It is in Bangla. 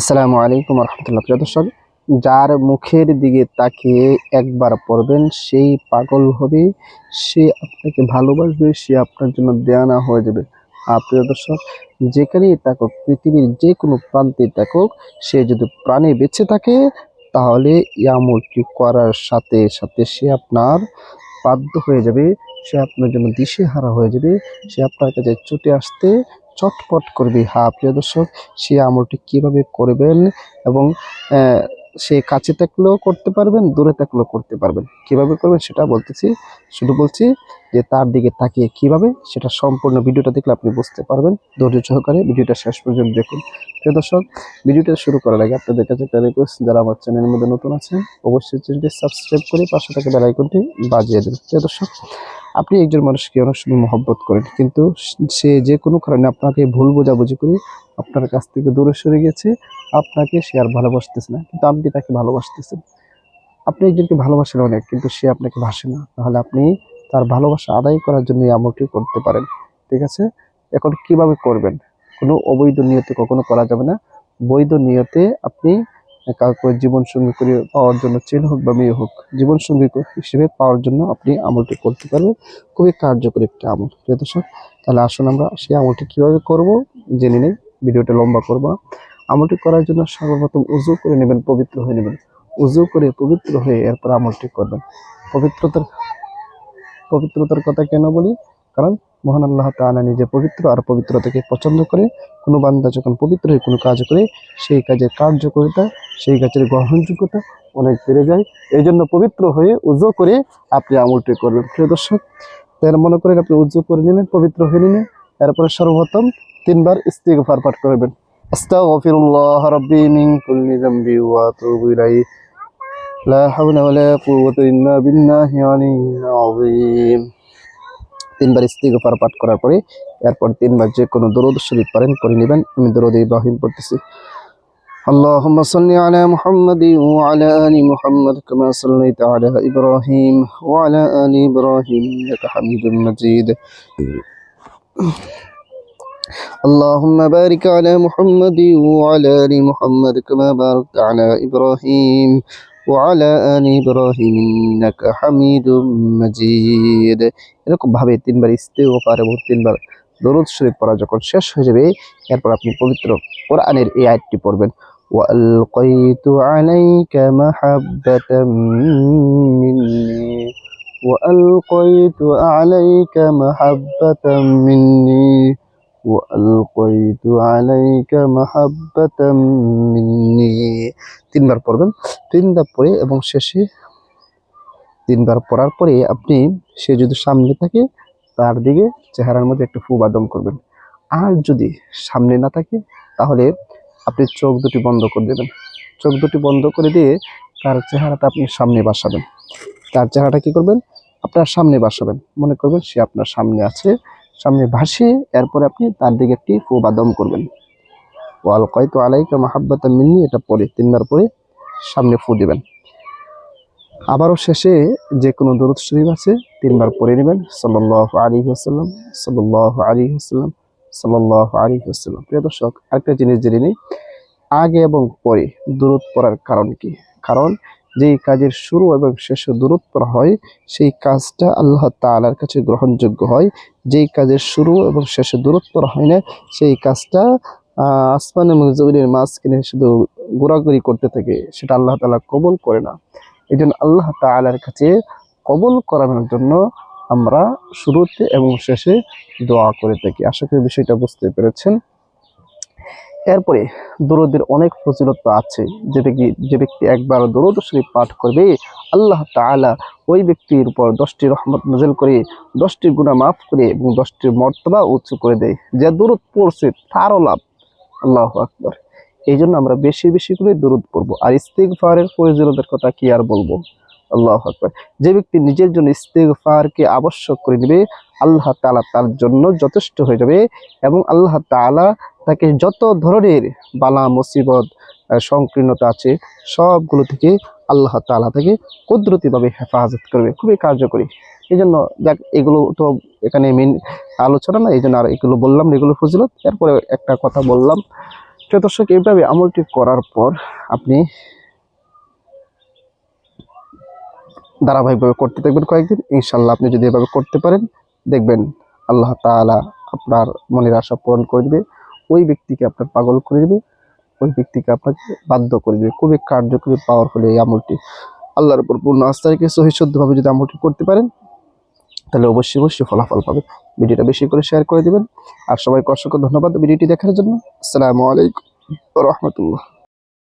আসসালামু আলাইকুম রহমতুল্লাহ প্রিয় দর্শক, যার মুখের দিকে তাকিয়ে একবার পড়বেন, সেই পাগল হবে, সে আপনাকে ভালোবাসবে, সে আপনার জন্য দেয়ানা হয়ে যাবে। আর প্রিয় দর্শক, যেখানেই থাকুক, পৃথিবীর যে কোনো প্রান্তে থাকুক, সে যদি প্রাণে বেঁচে থাকে, তাহলে এই আমলটি করার সাথে সাথে সে আপনার বাধ্য হয়ে যাবে, সে আপনার জন্য দিশেহারা হয়ে যাবে, সে আপনার কাছে ছুটে আসতে চটপট করবে। হ্যাঁ প্রিয় দর্শক, সে আমলটি কীভাবে করবেন এবং সে কাছে থাকলেও করতে পারবেন, দূরে থাকলেও করতে পারবেন। কীভাবে করবেন সেটা বলতেছি, শুধু বলছি যে তার দিকে তাকিয়ে কীভাবে, সেটা সম্পূর্ণ ভিডিওটা দেখলে আপনি বুঝতে পারবেন। ধৈর্য সহকারে ভিডিওটা শেষ পর্যন্ত দেখুন। প্রিয় দর্শক, ভিডিওটা শুরু করার আগে আপনাদের কাছে একটা রিকোয়েস্ট যারা আমার চ্যানেলের মধ্যে নতুন আছেন, অবশ্যই চ্যানেলটি সাবস্ক্রাইব করে পাশে থাকা বেল আইকনটি বাজিয়ে দেবেন। প্রিয় দর্শক আপনি একজন মানুষকে অনেক সময় মহব্বত করেন, কিন্তু সে যে কোনো কারণে আপনাকে ভুল বোঝাবুঝি করে আপনার কাছ থেকে দূরে সরে গেছে, আপনাকে সে আর ভালোবাসতেছে না, কিন্তু আপনি তাকে ভালোবাসতেছেন। আপনি একজনকে ভালোবাসেন অনেক, কিন্তু সে আপনাকে ভাসে না। তাহলে আপনি তার ভালোবাসা আদায় করার জন্য আমলটি করতে পারেন, ঠিক আছে? এখন কীভাবে করবেন? কোনো অবৈধ নিয়তে কখনো করা যাবে না। বৈধ নিয়তে আপনি কাউকে জীবন সঙ্গী করে পাওয়ার জন্য ছেলে হোক বা মেয়ে হোক জীবন সঙ্গী হিসেবে পাওয়ার জন্য আপনি আমলটি করতে পারবেন। খুবই কার্যকরী একটা আমল, প্রিয় দর্শক। তাহলে আসুন আমরা সেই আমলটি কীভাবে করব জেনে নেই, ভিডিওটা লম্বা করব। আমলটি করার জন্য সর্বপ্রথম উজু করে নেবেন, পবিত্র হয়ে নেবেন। উজু করে পবিত্র হয়ে এরপর আমলটি করবেন। পবিত্রতার পবিত্রতার কথা কেন বলি? কারণ মহান আল্লাহ তাআলা নিজে পবিত্র আর পবিত্রতাকে পছন্দ করে, কোনো বান্দা যখন পবিত্র হয়ে কোনো কাজ করে, সেই কাজের কার্যকারিতা, সেই কাজের গ্রহণযোগ্যতা অনেক বেড়ে যায়। এই জন্য পবিত্র হয়ে উজু করে আপনি আমলটি করবেন। প্রিয় দর্শক তার মনে করেন আপনি উজু করে নিলেন, পবিত্র হয়ে নিলেন, এরপরে সর্বপ্রথম তিনবার ইস্তিগফার পাঠ করবেন আস্তাগফিরুল্লাহ লা হাওলা কুওয়াতা ইল্লা আলিয়্যিল আযীম। তিনবার ইস্তিগফার পাঠ করার পরে এরপর তিনবার যে কোনো দরুদ শরীফ পারেন পড়ে নেবেন আমি দরুদ ইব্রাহিম পড়তেছি اللهم صل على محمد وعلى آل محمد كما صليت على إبراهيم وعلى آل إبراهيم إنك حميد مجيد اللهم بارك على محمد وعلى آل محمد كما باركت على إبراهيم وعلى آل إبراهيم إنك حميد مجيد এরকম ভাবে তিনবার ইস্তেগফার এবং তিনবার দরুদ শরীফ পড়া যখন শেষ হয়ে যাবে এরপর আপনি পবিত্র কোরআনের এই আয়াতটি পড়বেন وألقيت عليك محبة مني وألقيت عليك محبة مني وألقيت عليك محبة مني তিনবার পড়বেন তিনবার পরে এবং শেষে তিনবার পড়ার পরে আপনি সে যদি সামনে থাকে তার দিকে চেহারার মধ্যে একটু ফু বাদম করবেন আর যদি সামনে না থাকে তাহলে আপনি চোখ দুটি বন্ধ করে দেবেন চোখ দুটি বন্ধ করে দিয়ে তার চেহারাটা আপনি সামনে বাসাবেন তার চেহারাটা কি করবেন আপনার সামনে বাসাবেন মনে করবেন সে আপনার সামনে আছে সামনে ভাসিয়ে এরপরে আপনি তার দিকে একটি ফু বাদম করবেন। ওয়াল কয়তো আলাইকা মাহাব্বাতা মিন্নি, এটা পরে, তিনবার পরে সামনে ফু দিবেন। আবারও শেষে যে কোনো দরুদ শরীফ আছে, তিনবার পড়ে নেবেন। সাল্লাহ আলী হাসাল্লাম সাল্লাহ আলী হাসাল্লাম সাল্লাহ আলী হাসাল্লাম প্রিয় দর্শক, আরেকটা জিনিস জেনে নিই। আগে এবং পরে দূরত পড়ার কারণ কি? কারণ যেই কাজের শুরু এবং শেষে দূরত পড়া হয়, সেই কাজটা আল্লাহ তাআলার কাছে গ্রহণযোগ্য হয়। যেই কাজের শুরু এবং শেষে দূরত হয় না, সেই কাজটা আসমান এবং জমিনের মাঝখানে শুধু ঘোরাঘুরি করতে থাকে, সেটা আল্লাহ তাআলা কবল করে না। এই জন্য আল্লাহ তাআলার কাছে কবল করানোর জন্য আমরা শুরুতে এবং শেষে দোয়া করে থাকি। আশা করি বিষয়টা বুঝতে পেরেছেন। এরপরে দরুদের অনেক ফজিলত আছে যে ব্যক্তি যে ব্যক্তি একবার দরুদ শরীফ পাঠ করবে, আল্লাহ তাআলা ওই ব্যক্তির উপর দশটি রহমত নাজিল করে, দশটি গুনাহ মাফ করে এবং দশটি মর্তবা উঁচু করে দেয়। যে দরুদ পড়ছে তারও লাভ। আল্লাহ আকবর। এই জন্য আমরা বেশি বেশি করে দরুদ পড়ব। আর ইস্তিগফারের প্রয়োজনীয়তার কথা কি আর বলব? আল্লাহ আকবর। যে ব্যক্তি নিজের জন্য ইস্তেগফারকে আবশ্যক করে নেবে, আল্লাহ তাআলা তার জন্য যথেষ্ট হয়ে যাবে এবং আল্লাহ তাআলা তাকে যত ধরনের বালা, মুসিবত সংকীর্ণতা আছে, সবগুলো থেকে আল্লাহ তাআলা তাকে কুদরতিভাবে হেফাজত করবে। খুবই কার্যকরী। এই জন্য যাক, এগুলো তো এখানে মেন আলোচনা না এই জন্য আর এগুলো বললাম এগুলো ফজিলত। এরপরে একটা কথা বললাম। দর্শক, এইভাবে আমলটি করার পর আপনি ধারাবাহিকভাবে করতে থাকবেন কয়েকদিন। ইনশাল্লাহ আপনি যদি এভাবে করতে পারেন, দেখবেন আল্লাহ তাআলা আপনার মনের আশা পূরণ করে দিবে। ওই ব্যক্তিকে আপনার পাগল করে দেবে, ওই ব্যক্তিকে আপনাকে বাধ্য করে দেবে। খুবই কার্যকরী পাওয়ারফুল এই আমলটি। আল্লাহর উপর পূর্ণ আস্থা রেখে সহি শুদ্ধভাবে যদি আমলটি করতে পারেন, তাহলে অবশ্যই অবশ্যই ফলাফল পাবেন। ভিডিওটা বেশি করে শেয়ার করে দেবেন। আর সবাইকে অসংখ্য ধন্যবাদ ভিডিওটি দেখার জন্য। আসসালামু আলাইকুম রহমতুল্লাহ।